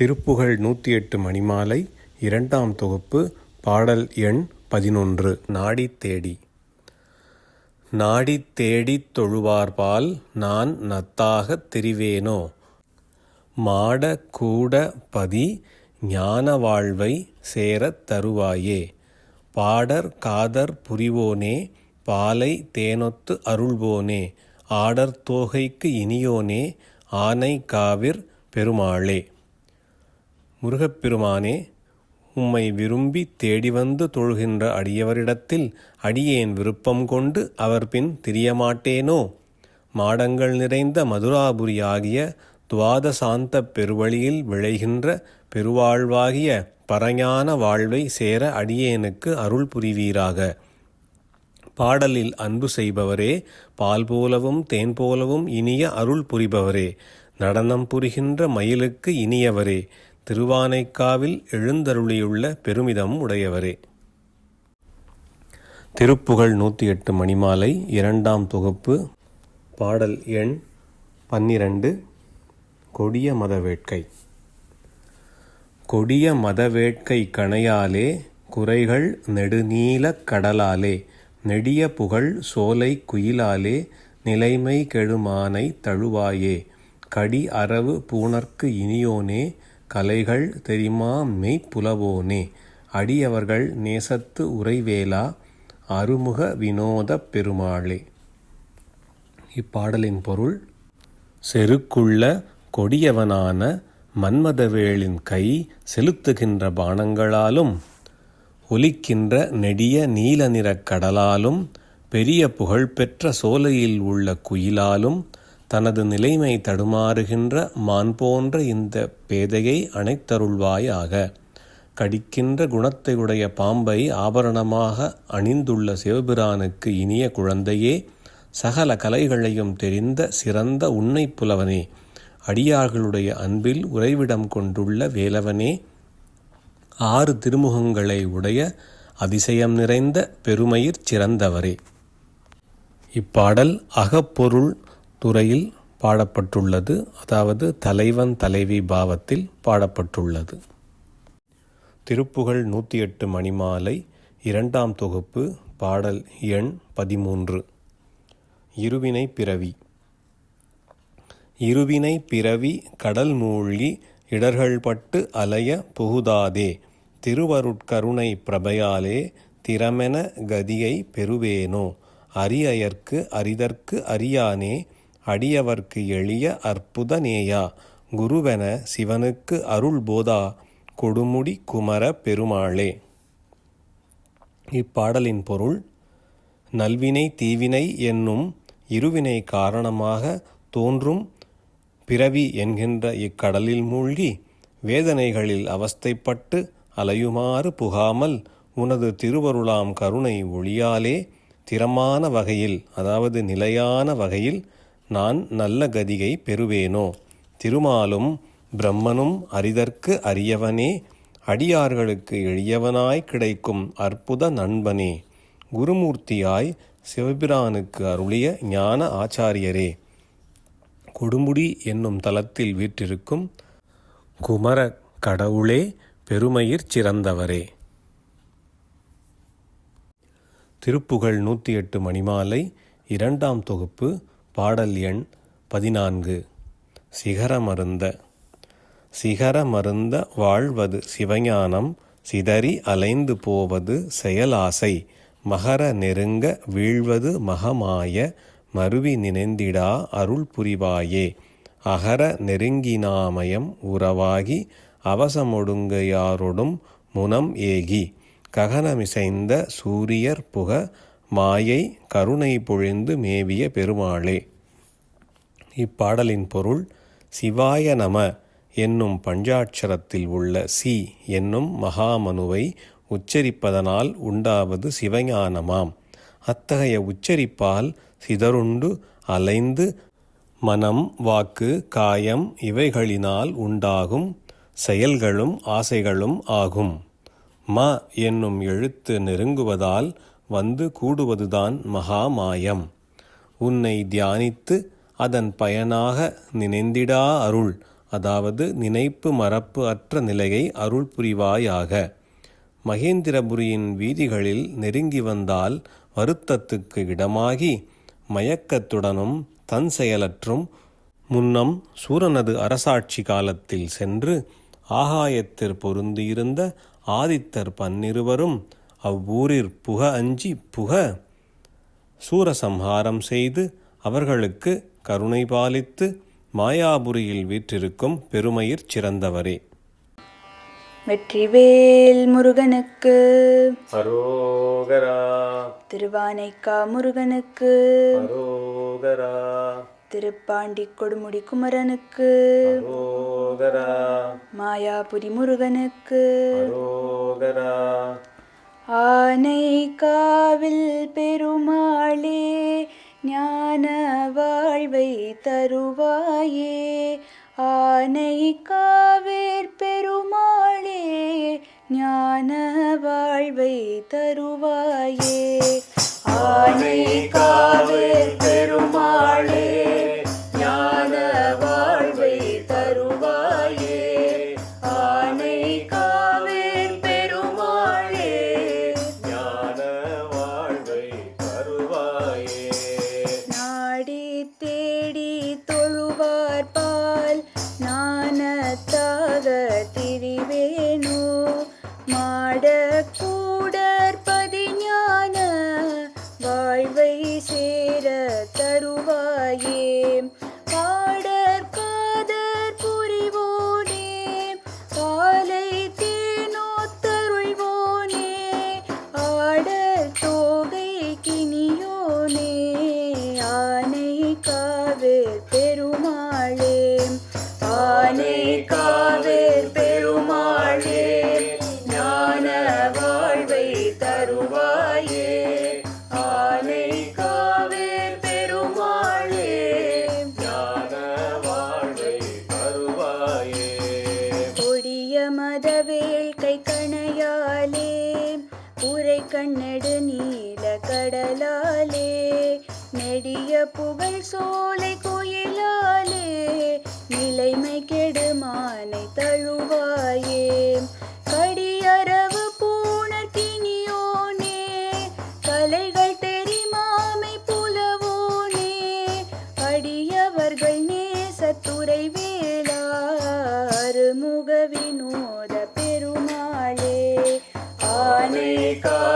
திருப்புகழ் நூற்றி எட்டு மணிமாலை இரண்டாம் தொகுப்பு பாடல் எண் பதினொன்று நாடித் தேடி. நாடித் தேடித் தொழுவார்பால் நான் நத்தாகத் திரிவேனோ? மாட கூட பதி ஞான வாழ்வை சேரத் தருவாயே? பாடர் காதர் புரிவோனே பாலை தேனொத்து அருள்வோனே? ஆடர் தோகைக்கு இனியோனே ஆனை காவிர் பெருமாளே? முருகப்பெருமானே உம்மை விரும்பி தேடி வந்து தொழுகின்ற அடியவரிடத்தில் அடியேன் விருப்பம் கொண்டு அவர் பின் திரியமாட்டேனோ? மாடங்கள் நிறைந்த மதுராபுரி ஆகிய துவாதசாந்தப் பெருவழியில் விளைகின்ற பெருவாழ்வாகிய பரஞான வாழ்வை சேர அடியேனுக்கு அருள் புரிவீராக. பாடலில் அன்பு செய்பவரே பால் போலவும் தேன் போலவும் இனிய அருள் புரிபவரே நடனம் புரிகின்ற மயிலுக்கு இனியவரே திருவானைக்காவில் எழுந்தருளியுள்ள பெருமிதம் உடையவரே. திருப்புகழ் நூற்றி எட்டு மணிமாலை இரண்டாம் தொகுப்பு பாடல் எண் பன்னிரண்டு கொடிய மத வேட்கை. கொடிய மத வேட்கை கணையாலே குறைகள் நெடுநீலக் கடலாலே நெடிய புகழ் சோலை குயிலாலே நிலைமை கெடுமானை தழுவாயே கடி அரவு பூணர்க்கு இனியோனே கலைகள் தெரியுமா? மெய்ப்புலவோனே அடியவர்கள் நேசத்து உறைவேலா அருமுக வினோதப் பெருமாளே. இப்பாடலின் பொருள் செருக்குள்ள கொடியவனான மன்மதவேளின் கை செலுத்துகின்ற பானங்களாலும் ஒலிக்கின்ற நெடிய நீல நிறக் கடலாலும் பெரிய புகழ்பெற்ற சோலையில் உள்ள குயிலாலும் தனது நிலைமை தடுமாறுகின்ற மான் போன்ற இந்த பேதையை அணைத்தருள்வாயாக. கடிக்கின்ற குணத்தை உடைய பாம்பை ஆபரணமாக அணிந்துள்ள சிவபிரானுக்கு இனிய குழந்தையே சகல கலைகளையும் தெரிந்த சிறந்த உன்னை புலவனே அடியார்களுடைய அன்பில் உறைவிடம் கொண்டுள்ள வேலவனே ஆறு திருமுகங்களை உடைய அதிசயம் நிறைந்த பெருமயிர் சிறந்தவரே. இப்பாடல் அகப்பொருள் துறையில் பாடப்பட்டுள்ளது. அதாவது தலைவன் தலைவி பாவத்தில் பாடப்பட்டுள்ளது. திருப்புகழ் நூற்றி எட்டு மணிமாலை இரண்டாம் தொகுப்பு பாடல் எண் பதிமூன்று. இருவினை பிறவி. இருவினை பிறவி கடல் மூழ்கி இடர்கள்பட்டு அலைய புகுதாதே. திருவருட்கருணை பிரபையாலே திறமென கதியை பெறுவேனோ. அரியர்க்கு அரிதற்கு அறியானே அடியவர்க்கு எளிய அற்புத நேயா குருவென சிவனுக்கு அருள் போதா கொடுமுடி குமர பெருமாளே. இப்பாடலின் பொருள் நல்வினை தீவினை என்னும் இருவினை காரணமாக தோன்றும் பிறவி என்கின்ற இக்கடலில் மூழ்கி வேதனைகளில் அவஸ்தைப்பட்டு அலையுமாறு புகாமல் உனது திருவருளாம் கருணை ஒளியாலே திறமான வகையில் அதாவது நிலையான வகையில் நான் நல்ல கதியை பெறுவேனோ? திருமாலும் பிரம்மனும் அரிதற்கு அரியவனே அடியார்களுக்கு எளியவனாய் கிடைக்கும் அற்புத நண்பனே. குருமூர்த்தியாய் சிவபிரானுக்கு அருளிய ஞான ஆச்சாரியரே. கொடுமுடி என்னும் தலத்தில் வீற்றிருக்கும் குமர கடவுளே பெருமையிற் சிறந்தவரே. திருப்புகழ் நூற்றி எட்டு மணிமாலை இரண்டாம் தொகுப்பு பாடல் எண் பதினான்கு. சிகரமருந்த சிகரமருந்த வாழ்வது சிவஞானம் சிதறி அலைந்து போவது செயலாசை மகர நெருங்க வீழ்வது மகமாய மருவி நினைந்திடா அருள் புரிவாயே அகர நெருங்கினாமயம் உறவாகி அவசமொடுங்கையாரொடும் முனம் ஏகி ககனமிசைந்த சூரியர் புக மாயை கருணை பொழிந்து மேவிய பெருமாளே. இப்பாடலின் பொருள் சிவாய நம என்னும் பஞ்சாட்சரத்தில் உள்ள சி என்னும் மகாமனுவை உச்சரிப்பதனால் உண்டாவது சிவஞானமாம். அத்தகைய உச்சரிப்பால் சிதறுண்டு அலைந்து மனம் வாக்கு காயம் இவைகளினால் உண்டாகும் செயல்களும் ஆசைகளும் ஆகும். ம என்னும் எழுத்து நெருங்குவதால் வந்து கூடுவதுதான் மகாமாயம். உன்னை தியானித்து அதன் பயனாக நினைந்திடா அருள். அதாவது நினைப்பு மறப்பு அற்ற நிலையை அருள் புரிவாயாக. மகேந்திரபுரியின் வீதிகளில் நெருங்கி வந்தால் வருத்தத்துக்கு இடமாகி மயக்கத்துடனும் தன் செயலற்றும் முன்னம் சூரனது அரசாட்சி காலத்தில் சென்று ஆகாயத்திற் பொருந்தியிருந்த ஆதித்தர் பன்னிருவரும் அவ்வூரிற் புக அஞ்சி புக சூரசம்ஹாரம் செய்து அவர்களுக்கு கருணை பாலித்து மாயாபுரியில் வீற்றிருக்கும் பெருமையிற் சிறந்தவரே. வெற்றிவேல் முருகனுக்கு. அரோகரா. திருவானைக்கா முருகனுக்கு. அரோகரா. திருப்பாண்டி கொடுமுடி குமரனுக்கு. அரோகரா. மாயாபுரி முருகனுக்கு. அரோகரா. ஆனை காவில் பெருமாளே ஞான வாழ்வை தருவாயே. ஆனை காவேர் பெருமாளே ஞான வாழ்வை தருவாயே. ஆனை காவேர் பெருமாளே மாட புகழ் சோலை கோயிலாலே நிலைமை கெடுமானை தழுவாயே. கடியரவு பூணர் கினியோனே கலைகள் தெரிமாமை புலவோனே. அடியவர்கள் நேசத்துறை வேளா அருமுக வினோத பெருமாளே. ஆனே கா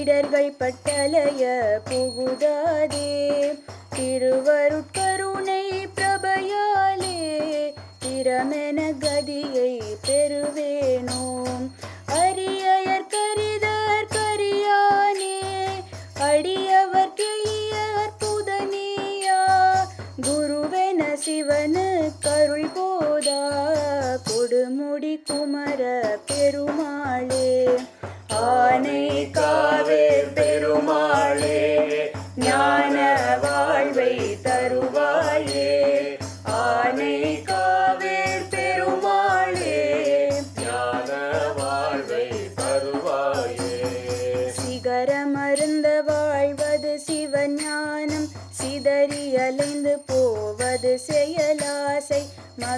இடர்கள் பட்டலைய புகுதாதே. திருவருட்கருணை பிரபையாலே திறமென கதியை பெறுவேனோ.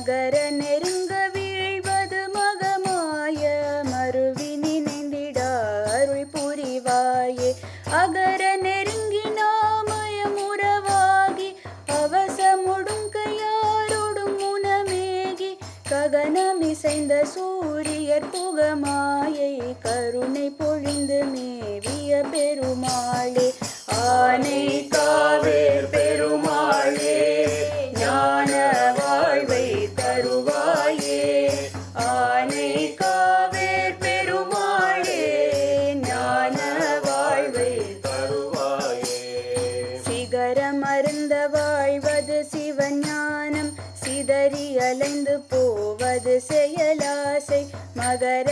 மகர சிதறி அலைந்து போவது செயலாசை மகர